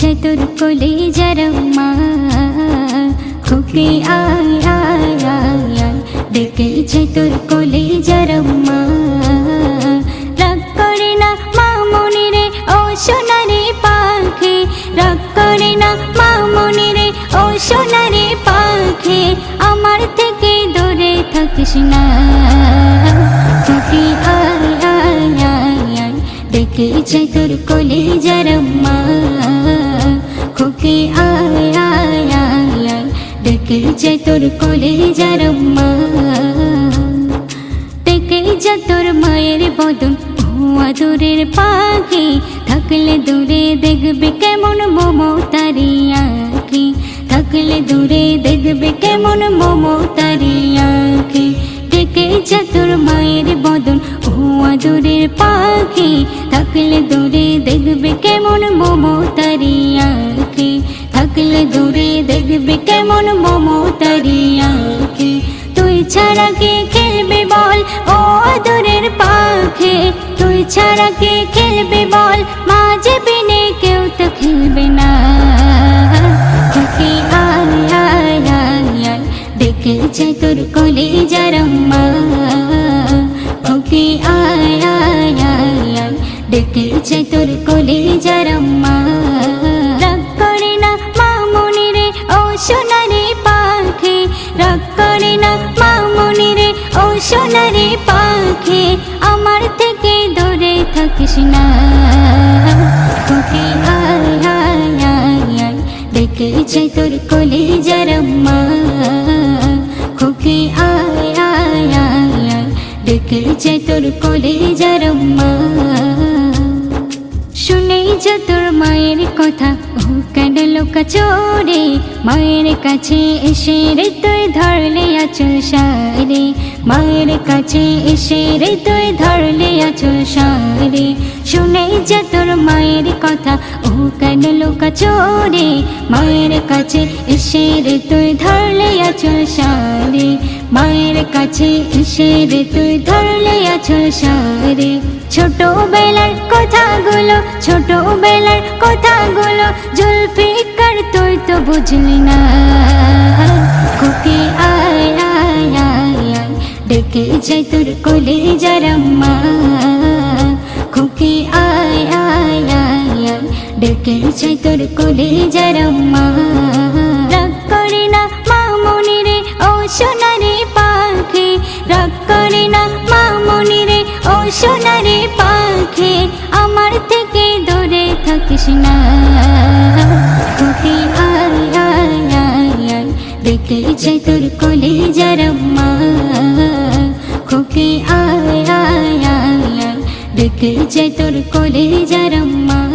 চতুর কোলে জরম্মা খুকে আয় আয় আয় আয় ডেকেছে তোর কোলে জরম্মা রাগ করে না রে সোনারে পাখে আমার থেকে দূরে থাকিস না। আয় ডেকেছে তোর কোলে যারম্মা খুকি আয় আয় আয় আয় ডেকেছে তোর কোলে যারম্মা ডেকে যা তোর মায়ের বদন, ও আদরের পাখি, থাকলে দূরে দেখবে কেমন মমতারি আঁখি। থাকলে দূরে দেখবে কেমন মমতারি আঁখি। ডেকে যা তোর মায়ের বদন, ও আদরের পাখি থাকলে দূরে দেখবে কেমন মমতারি আঁখি থাকলে দূরে দেখবে কেমন মমতারি আঁখি তুই ছাড়া কে খেলবে বল ও আদরের পাখি তুই ছাড়া কে খেলবে বল মাঝে বিনে কেউ তো খেলবে না যাই তোর ডেকে যাই তোর কলে যারম্মা রাগ করে না মামুনি রে ও সোনারে পাখি। রাগ করে না মামুনি রে ও সোনারে পাখি। আমার থেকে দূরে থাকিস না। তোর কোলে তোর কোলে যারম্মা শুনেই যে তোর মায়ের কথা। ও কেন লোকা চোরে? মায়ের কাছে এসে রে তুই ধরলে আচল সারে। মায়ের কাছে এসে রে তুই ধরলে আচল সারে। শুনেই যে তোর মায়ের কথা, ও কেন লোকা চোরে? মায়ের কাছে এসে রে তুই ধরলে আচল সারে। মায়ের কাছে এসে রে তুই ধরলে আচল সারে। ছোটবেলার কথাগুলো ছোটবেলার কথাগুলো জুলফিকার তুই তো বুঝলি না। খুকি আয় আয় আয় আয়, ডেকে যাই তোর কোলে যারম্মা খুকি আয় আয় আয় আয়, ডেকে যাই তোর কোলে যারম্মা রাগ করে না মামনি রে, ও সোনারে আয় চাই তোর কোলে যারম্মা খুকি আয় আয় আয় আয় চাই তোর কোলে যারম্মা